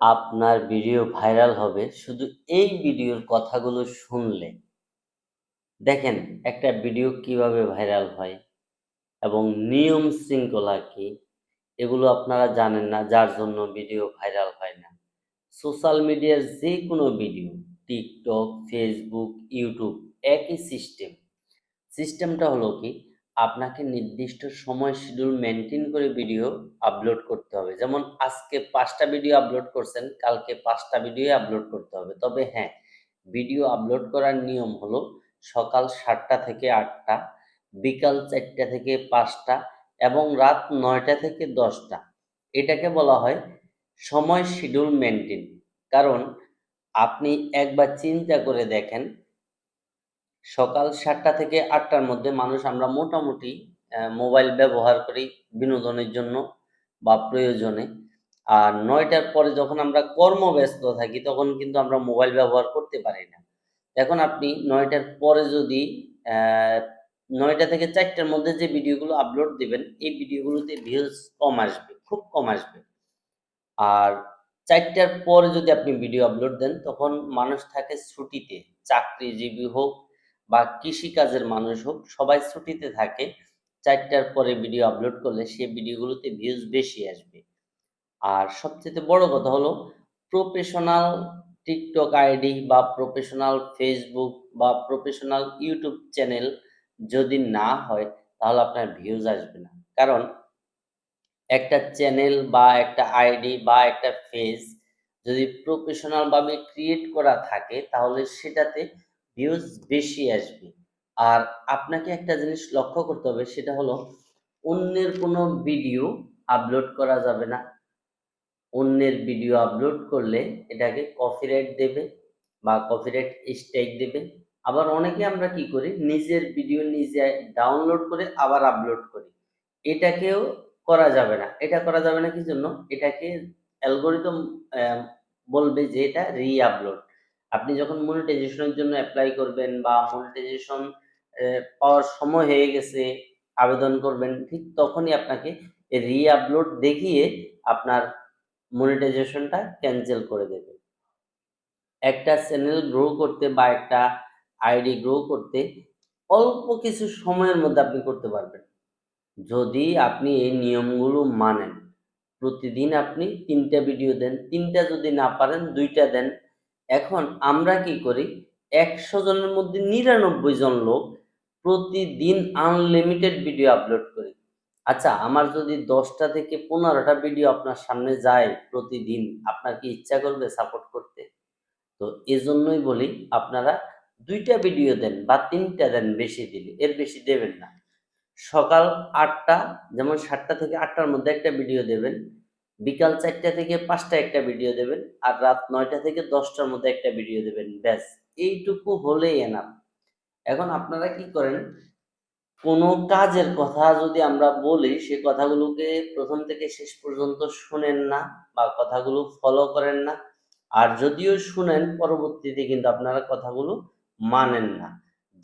আপনার video viral হবে শুধু এই ভিডিওর কথাগুলো শুনলে। দেখেন একটা ভিডিও কীভাবে ভাইরাল হয় এবং নিয়ম শৃঙ্খলা কি এগুলো আপনারা জানেন না যার জন্য ভিডিও ভাইরাল হয় না। সোশ্যাল মিডিয়ার যে কোনো ভিডিও টিকটক, ফেসবুক, ইউটিউব একই সিস্টেম। সিস্টেমটা হলো কি আপনাকে নির্দিষ্ট সময় শিডিউল মেনটেন করে ভিডিও আপলোড করতে হবে। যেমন আজকে পাঁচটা ভিডিও আপলোড করছেন, কালকে ৫ টা ভিডিও আপলোড করতে হবে। তবে হ্যাঁ, ভিডিও আপলোড করার নিয়ম হলো সকাল ৭টা থেকে ৮টা, বিকাল ৪টা থেকে ৫টা এবং রাত ৯টা থেকে ১০টা। এটাকে বলা হয় সময় শিডিউল মেনটেন। কারণ আপনি একবার চিন্তা করে দেখেন সকাল সাতটা থেকে আটটার মধ্যে মানুষ আমরা মোটামুটি মোবাইল ব্যবহার করি বিনোদনের জন্য বা প্রয়োজনে। আর নয়টার পরে যখন আমরা কর্মব্যস্ত থাকি তখন কিন্তু আমরা মোবাইল ব্যবহার করতে পারি না। এখন আপনি নয়টার পরে যদি নয়টা থেকে ৪টার মধ্যে যে ভিডিওগুলো আপলোড দিবেন, এই ভিডিওগুলোতে ভিউজ কম আসবে, খুব কম আসবে। আর চারটার পরে যদি আপনি ভিডিও আপলোড দেন তখন মানুষ থাকে ছুটিতে, চাকরিজীবী হোক বা কৃষিকাজের মানুষ হোক, সবাই ছুটিতে থাকে। চারটার পরে ভিডিও আপলোড করলে সেই ভিডিওগুলোতে ভিউজ বেশি আসবে। আর সবচাইতে বড় কথা হলো প্রফেশনাল টিকটক আইডি বা প্রফেশনাল ফেসবুক বা প্রফেশনাল ইউটিউব চ্যানেল যদি না হয়, তাহলে আপনার ভিউজ আসবে না। কারণ একটা চ্যানেল বা একটা আইডি বা একটা পেজ যদি প্রফেশনালভাবে ক্রিয়েট করা থাকে, তাহলে সেটাতে ভিউজ বেশি আসবে। আর আপনাকে একটা জিনিস লক্ষ্য করতে হবে, সেটা হলো অন্যের কোনো ভিডিও আপলোড করা যাবে না। অন্যের ভিডিও আপলোড করলে এটাকে কপিরাইট দেবে বা কপিরাইট স্ট্রাইক দেবে। আবার অনেকে আমরা কি করি, নিজের ভিডিও নিজে ডাউনলোড করে আবার আপলোড করি। এটাকেও করা যাবে না। এটা করা যাবে না কি জন্য? এটাকে অ্যালগোরিদম বলবে যে এটা রি-আপলোড। আপনি যখন মনিটাইজেশনের জন্য অ্যাপ্লাই করবেন বা মনিটাইজেশন পাওয়ার সময় হয়ে গেছে, আবেদন করবেন ঠিক তখনই আপনাকে রি-আপলোড দেখিয়ে আপনার মনিটাইজেশনটা ক্যান্সেল করে দেবে। একটা চ্যানেল গ্রো করতে বা একটা আইডি গ্রো করতে অল্প কিছু সময়ের মধ্যে আপনি করতে পারবেন। যদি আপনি এই নিয়মগুলো মানেন। প্রতিদিন আপনি ৩ টা ভিডিও দেন, ৩ টা যদি না পারেন দুইটা দেন। এখন আমরা কি করি ১০০ জনের মধ্যে ৯৯ জন লোক প্রতিদিন আনলিমিটেড ভিডিও আপলোড করি। আচ্ছা আমার যদি দশটা থেকে পনেরোটা ভিডিও আপনার সামনে যায় প্রতিদিন, আপনার কি ইচ্ছা করবে সাপোর্ট করতে? তো এজন্যই বলি আপনারা দুইটা ভিডিও দেন বা তিনটা দেন বেশি দিলে, এর বেশি দেবেন না। সকাল আটটা যেমন সাতটা থেকে আটটার মধ্যে একটা ভিডিও দেবেন। বিকাল ৪টা থেকে ৫টা একটা ভিডিও দেবেন। আর রাত ৯টা থেকে ১০টার মধ্যে একটা ভিডিও দেবেন। ব্যাস এইটুকু হলেই এনাফ। এখন আপনারা কি করেন কোনো কাজের কথা যদি আমরা বলি, সে কথাগুলোকে ১ম থেকে শেষ পর্যন্ত শোনেন না বা কথাগুলো ফলো করেন না। আর যদিও শুনেন, পরবর্তীতে কিন্তু আপনারা কথাগুলো মানেন না।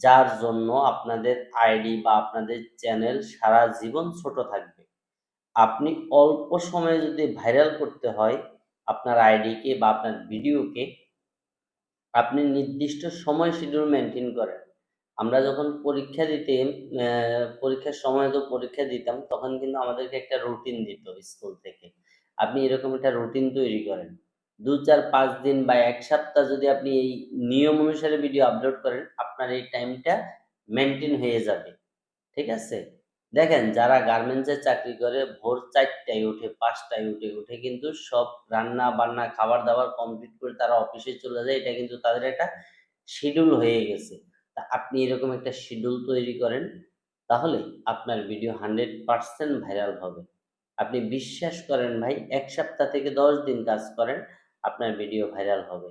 যার জন্য আপনাদের আইডি বা আপনাদের চ্যানেল সারা জীবন ছোট থাকবে। আপনি অল্প সময়ে যদি ভাইরাল করতে হয় আপনার আইডিকে বা আপনার ভিডিওকে আপনি নির্দিষ্ট সময় শিডিউল মেইনটেইন করেন। আমরা যখন পরীক্ষা দিতে পরীক্ষার সময় তো পরীক্ষা দিতাম তখন কিন্তু আমাদেরকে একটা রুটিন দিত স্কুল থেকে। আপনি এরকম একটা রুটিন তৈরি করেন। ২, ৪, ৫ দিন বা এক সপ্তাহ যদি আপনি এই নিয়ম অনুসারে ভিডিও আপলোড করেন, আপনার এই টাইমটা মেইনটেইন হয়ে যাবে। ঠিক আছে? দেখেন যারা গার্মেন্টসের চাকরি করে ভোর চারটায় উঠে, পাঁচটায় উঠে, উঠে কিন্তু সব রান্না-বান্না, খাবার-দাবার কমপ্লিট করে তারা অফিসে চলে যায়। এটা কিন্তু তাদের একটা শিডিউল হয়ে গেছে। তা আপনি এরকম একটা শিডিউল তৈরি করেন, তাহলে আপনার ভিডিও 100% ভাইরাল হবে। আপনি বিশ্বাস করেন ভাই এক সপ্তাহ থেকে ১০ দিন কাজ করেন, আপনার ভিডিও ভাইরাল হবে।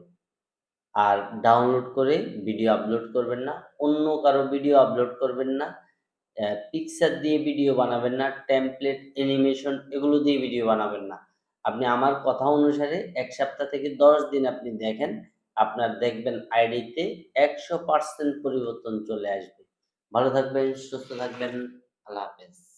আর ডাউনলোড করে ভিডিও আপলোড করবেন না। অন্য কারও ভিডিও আপলোড করবেন না। পিকচার দিয়ে ভিডিও বানাবেন না। টেমপ্লেট, অ্যানিমেশন এগুলো দিয়ে ভিডিও বানাবেন না। আপনি আমার কথা অনুসারে এক সপ্তাহ থেকে ১০ দিন আপনি দেখেন, আপনার দেখবেন আইডিতে ১০০% পরিবর্তন চলে আসবে। ভালো থাকবেন, সুস্থ থাকবেন। আল্লাহ হাফেজ।